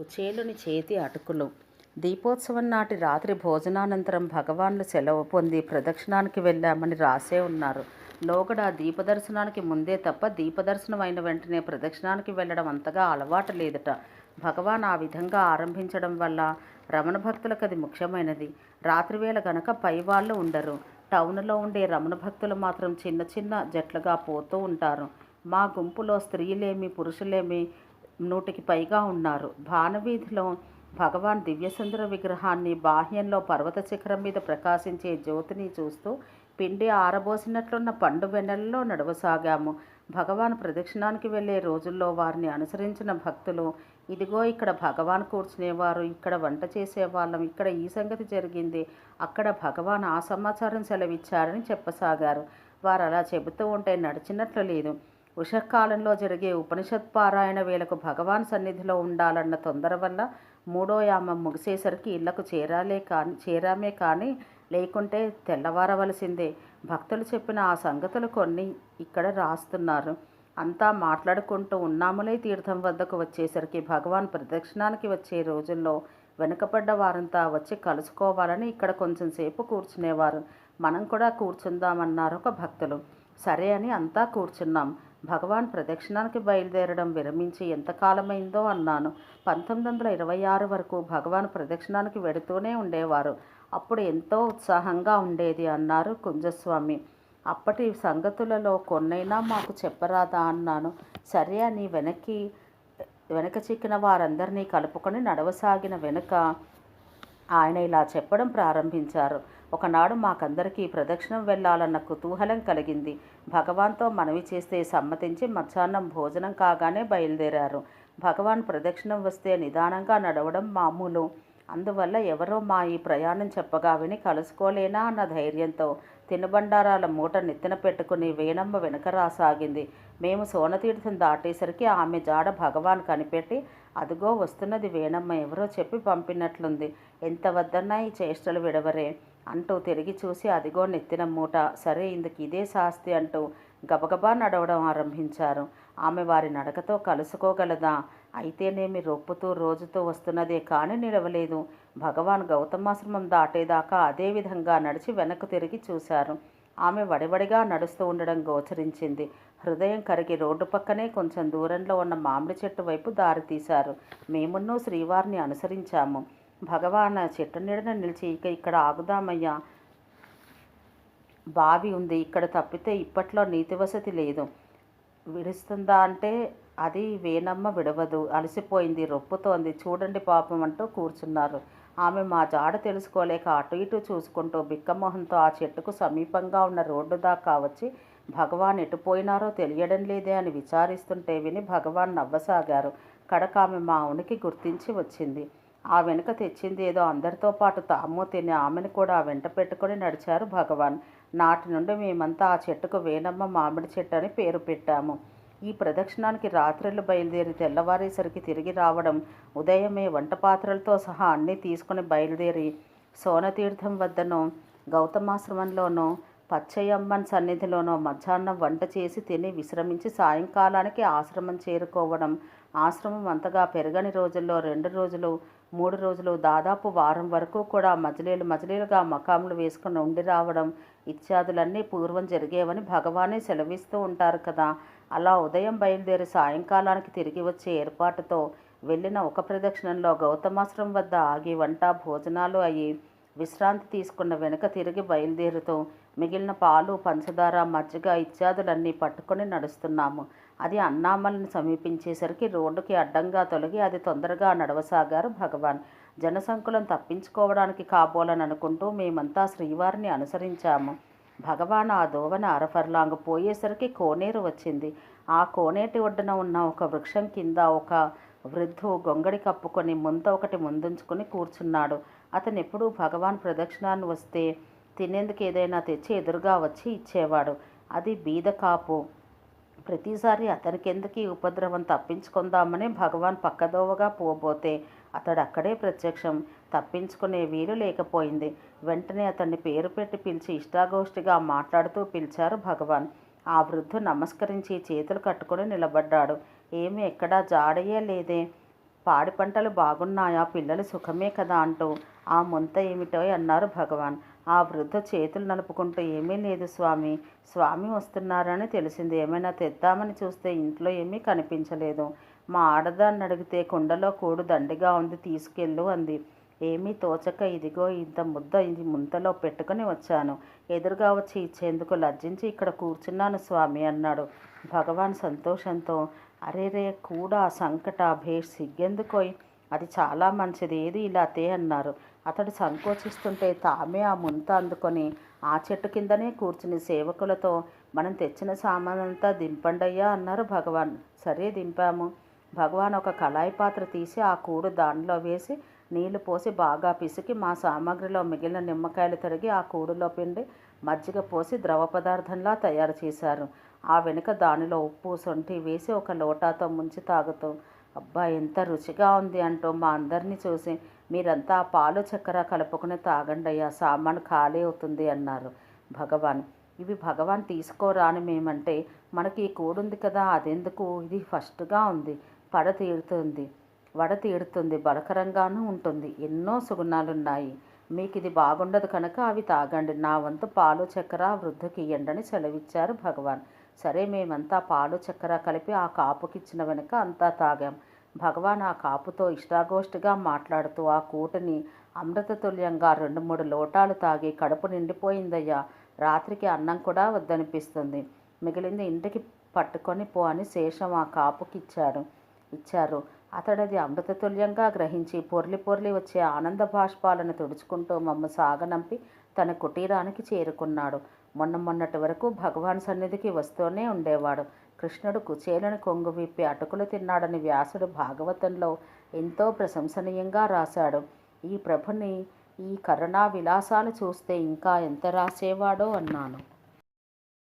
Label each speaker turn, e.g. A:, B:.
A: కుచేలుని చేతి అటుకులు. దీపోత్సవం నాటి రాత్రి భోజనానంతరం భగవాన్లు సెలవు పొంది ప్రదక్షిణానికి వెళ్ళామని రాసే ఉన్నారు. లోగడ దీపదర్శనానికి ముందే తప్ప దీపదర్శనం అయిన వెంటనే ప్రదక్షిణానికి వెళ్ళడం అంతగా అలవాటు లేదట. భగవాన్ ఆ విధంగా ఆరంభించడం వల్ల రమణ భక్తులకు అది ముఖ్యమైనది. రాత్రివేళ గనక పైవాళ్ళు ఉండరు. టౌన్లో ఉండే రమణ భక్తులు మాత్రం చిన్న చిన్న జట్లుగా పోతూ ఉంటారు. మా గుంపులో స్త్రీలేమి పురుషులేమి నూటికి పైగా ఉన్నారు. భానవీధిలో భగవాన్ దివ్యసుందర విగ్రహాన్ని బాహ్యంలో పర్వత శిఖరం మీద ప్రకాశించే జ్యోతిని చూస్తూ పిండి ఆరబోసినట్లున్న పండు వెన్నెలలో నడవసాగాము. భగవాన్ ప్రదక్షిణానికి వెళ్ళే రోజుల్లో వారిని అనుసరించిన భక్తులు ఇదిగో ఇక్కడ భగవాన్ కూర్చునేవారు ఇక్కడ వంట చేసేవాళ్ళం ఇక్కడ ఈ సంగతి జరిగింది అక్కడ భగవాన్ ఆ సమాచారం సెలవిచ్చారని చెప్పసాగారు. వారు అలా చెబుతూ ఉంటే నడిచినట్లు లేదు. ఉషకాలంలో జరిగే ఉపనిషత్ పారాయణ వేళకు భగవాన్ సన్నిధిలో ఉండాలన్న తొందర వల్ల మూడో యామం ముగిసేసరికి ఇళ్ళకు చేరాలే కానీ చేరామే కానీ లేకుంటే తెల్లవారవలసిందే. భక్తులు చెప్పిన ఆ సంగతులు కొన్ని ఇక్కడ రాస్తున్నారు. అంతా మాట్లాడుకుంటూ ఉన్నాములే తీర్థం వద్దకు వచ్చేసరికి భగవాన్ ప్రదక్షిణానికి వచ్చే రోజుల్లో వెనుకపడ్డ వారంతా వచ్చి కలుసుకోవాలని ఇక్కడ కొంచెం సేపు కూర్చునేవారు. మనం కూడా కూర్చుందామన్నారు ఒక భక్తులు. సరే అని అంతా కూర్చున్నాం. భగవాన్ ప్రదక్షిణానికి బయలుదేరడం విరమించి ఎంతకాలమైందో అన్నాను. పంతొమ్మిది వందల ఇరవై ఆరు వరకు భగవాన్ ప్రదక్షిణానికి వెడుతూనే ఉండేవారు. అప్పుడు ఎంతో ఉత్సాహంగా ఉండేది అన్నారు కుంజస్వామి. అప్పటి సంగతులలో కొన్నైనా మాకు చెప్పరాదా అన్నాను. సరే అని వెనక్కి వెనక చిక్కిన వారందరినీ కలుపుకొని నడవసాగిన వెనుక ఆయన ఇలా చెప్పడం ప్రారంభించారు. ఒకనాడు మాకందరికీ ప్రదక్షిణం వెళ్ళాలన్న కుతూహలం కలిగింది. భగవాన్తో మనవి చేస్తే సమ్మతించి మధ్యాహ్నం భోజనం కాగానే బయలుదేరారు. భగవాన్ ప్రదక్షిణం వస్తే నిదానంగా నడవడం మామూలు. అందువల్ల ఎవరో మా ఈ ప్రయాణం చెప్పగా విని కలుసుకోలేనా అన్న ధైర్యంతో తినుబండారాల మూట నెత్తిన పెట్టుకుని వేణమ్మ వెనక రాసాగింది. మేము సోనతీర్థం దాటేసరికి ఆమె జాడ భగవాన్ కనిపెట్టి అదిగో వస్తున్నది వేణమ్మ ఎవరో చెప్పి పంపినట్లుంది. ఎంత వద్దన్నా ఈ చేష్టలు విడవరే అంటూ తిరిగి చూసి అదిగో నెత్తిన మూట. సరే ఇందుకు ఇదే శాస్తి అంటూ గబగబా నడవడం ఆరంభించారు. ఆమె వారి నడకతో కలుసుకోగలదా? అయితేనేమి రొప్పుతూ రోజుతో వస్తున్నదే కానీ నిలవలేదు. భగవాన్ గౌతమాశ్రమం దాటేదాకా అదే విధంగా నడిచి వెనక్కు తిరిగి చూశారు. ఆమె వడివడిగా నడుస్తూ ఉండడం గోచరించింది. హృదయం కరిగి రోడ్డు పక్కనే కొంచెం దూరంలో ఉన్న మామిడి చెట్టు వైపు దారి తీశారు మేమున్నూ శ్రీవారిని అనుసరించాము. భగవాన్ చెట్టు నీడన నిలిచి ఇక ఇక్కడ ఆగుదామయ్యా. బావి ఉంది. ఇక్కడ తప్పితే ఇప్పట్లో నీతి వసతి లేదు. విడుస్తుందా అంటే అది వేనమ్మ విడవదు. అలసిపోయింది. రొప్పుతోంది. చూడండి పాపం అంటూ కూర్చున్నారు. ఆమె మా జాడ తెలుసుకోలేక అటు ఇటు చూసుకుంటూ బిక్కమోహంతో ఆ చెట్టుకు సమీపంగా ఉన్న రోడ్డు దాకా వచ్చి భగవాన్ ఎటుపోయినారో తెలియడం లేదే అని విచారిస్తుంటే విని భగవాన్ నవ్వసాగారు. కడక ఆమె మా ఉనికి గుర్తించి వచ్చింది. ఆ వెనుక తెచ్చింది ఏదో అందరితో పాటు తాము తిని ఆమెను కూడా వెంట పెట్టుకొని నడిచారు భగవాన్. నాటి నుండి మేమంతా ఆ చెట్టుకు వేణమ్మ మామిడి చెట్టు అని పేరు పెట్టాము. ఈ ప్రదక్షిణానికి రాత్రులు బయలుదేరి తెల్లవారేసరికి తిరిగి రావడం ఉదయమే వంట పాత్రలతో సహా అన్నీ తీసుకుని బయలుదేరి సోనతీర్థం వద్దను గౌతమాశ్రమంలోనూ పచ్చయ్యమ్మన్ సన్నిధిలోనో మధ్యాహ్నం వంట చేసి తిని విశ్రమించి సాయంకాలానికి ఆశ్రమం చేరుకోవడం. ఆశ్రమం అంతగా పెరగని రోజుల్లో రెండు రోజులు మూడు రోజులు దాదాపు వారం వరకు కూడా మజిలీలు మజిలీలుగా మకాములు వేసుకుని ఉండి రావడం ఇత్యాదులన్నీ పూర్వం జరిగేవని భగవానే సెలవిస్తూ ఉంటారు కదా. అలా ఉదయం బయలుదేరి సాయంకాలానికి తిరిగి వచ్చే ఏర్పాటుతో వెళ్ళిన ఒక ప్రదక్షిణంలో గౌతమాశ్రమం వద్ద ఆగి వంట భోజనాలు అయ్యి విశ్రాంతి తీసుకున్న వెనుక తిరిగి బయలుదేరుతూ మిగిలిన పాలు పంచదార మజ్జిగ ఇత్యాదులన్నీ పట్టుకొని నడుస్తున్నాము. అది అన్నామల్ని సమీపించేసరికి రోడ్డుకి అడ్డంగా తొలగి అది తొందరగా నడవసాగారు భగవాన్. జనసంకులం తప్పించుకోవడానికి కాబోలననుకుంటూ మేమంతా శ్రీవారిని అనుసరించాము. భగవాన్ ఆ దోవన అరఫర్లాంగ్ పోయేసరికి కోనేరు వచ్చింది. ఆ కోనేటి ఒడ్డున ఉన్న ఒక వృక్షం కింద ఒక వృద్ధు గొంగడి కప్పుకొని ముంత ఒకటి ముందుంచుకొని కూర్చున్నాడు. అతను ఎప్పుడూ భగవాన్ ప్రదక్షిణాన్ని వస్తే తినేందుకు ఏదైనా తెచ్చి ఎదురుగా వచ్చి ఇచ్చేవాడు. అది బీద కాపు. ప్రతిసారి అతనికెందుకు ఉపద్రవం తప్పించుకుందామని భగవాన్ పక్కదోవగా పోబోతే అతడు అక్కడే ప్రత్యక్షం. తప్పించుకునే వీలు లేకపోయింది. వెంటనే అతన్ని పేరు పెట్టి పిలిచి ఇష్టాగోష్ఠిగా మాట్లాడుతూ పిలిచారు భగవాన్. ఆ వృద్ధు నమస్కరించి చేతులు కట్టుకొని నిలబడ్డాడు. ఏమి ఎక్కడా జాడయే లేదే. పాడి పంటలు బాగున్నాయా? పిల్లలు సుఖమే కదా అంటూ ఆ ముంత ఏమిటో అన్నారు భగవాన్. ఆ వృద్ధ చేతులు నలుపుకుంటూ ఏమీ లేదు స్వామి స్వామి వస్తున్నారని తెలిసింది. ఏమైనా తెద్దామని చూస్తే ఇంట్లో ఏమీ కనిపించలేదు. మా ఆడదాన్ని అడిగితే కుండలో కూడు దండిగా ఉంది తీసుకెళ్ళు అంది. ఏమీ తోచక ఇదిగో ఇంత ముద్ద ఇది ముంతలో పెట్టుకుని వచ్చాను. ఎదురుగా వచ్చి ఇచ్చేందుకు లజ్జించి ఇక్కడ కూర్చున్నాను స్వామి అన్నాడు. భగవాన్ సంతోషంతో అరేరే కూడా సంకట భేష్ సిగ్గెందుకోయ్? అది చాలా మంచిది. ఏది ఇలా తే అన్నారు. అతడు సంకోచిస్తుంటే తామే ఆ ముంత అందుకొని ఆ చెట్టు కిందనే కూర్చుని సేవకులతో మనం తెచ్చిన సామానంతా దింపండయ్యా అన్నారు భగవాన్. సరే దింపాము. భగవాన్ ఒక కళాయి పాత్ర తీసి ఆ కూడు దానిలో వేసి నీళ్ళు పోసి బాగా పిసికి మా సామాగ్రిలో మిగిలిన నిమ్మకాయలు తరిగి ఆ కూడులో పిండి మజ్జిగ పోసి ద్రవ పదార్థంలా తయారు చేశారు. ఆ వెనుక దానిలో ఉప్పు సొంటి వేసి ఒక లోటాతో ముంచి తాగుతూ అబ్బా ఎంత రుచిగా ఉంది అంటూ మా అందరినీ చూసి మీరంతా పాలు చక్కెర కలుపుకుని తాగండి అయ్యా సామాను ఖాళీ అవుతుంది అన్నారు. భగవాన్ ఇవి భగవాన్ తీసుకోరా అని మేమంటే మనకి ఈ కూడుంది కదా అదెందుకు? ఇది ఫస్ట్గా ఉంది పడ తీరుతుంది వడ తీరుతుంది బలకరంగానూ ఉంటుంది ఎన్నో సుగుణాలున్నాయి. మీకు ఇది బాగుండదు కనుక అవి తాగండి నా వంతు పాలు చక్కెర వృద్ధుకి ఇయ్యండి అని సెలవిచ్చారు భగవాన్. సరే మేమంతా పాలు చక్కెర కలిపి ఆ కాపుకిచ్చిన వెనుక అంతా తాగాం. భగవాన్ ఆ కాపుతో ఇష్టాగోష్ఠిగా మాట్లాడుతూ ఆ కూటని అమృతతుల్యంగా రెండు మూడు లోటాలు తాగి కడుపు నిండిపోయిందయ్యా. రాత్రికి అన్నం కూడా వద్దనిపిస్తుంది. మిగిలింది ఇంటికి పట్టుకొని పో అని శేషం ఆ కాపుకిచ్చాడు. ఇచ్చారు. అతడది అమృతతుల్యంగా గ్రహించి పొర్లి పొర్లి వచ్చే ఆనంద బాష్పాలను తుడుచుకుంటూ మమ్మ సాగనంపి తన కుటీరానికి చేరుకున్నాడు. మొన్న మొన్నటి వరకు భగవాన్ సన్నిధికి వస్తూనే ఉండేవాడు. కృష్ణుడు కుచేలను కొంగు విప్పి అటుకులు తిన్నాడని వ్యాసుడు భాగవతంలో ఎంతో ప్రశంసనీయంగా రాశాడు. ఈ ప్రభుని ఈ కరుణా విలాసాలు చూస్తే ఇంకా ఎంత రాసేవాడో అన్నాను.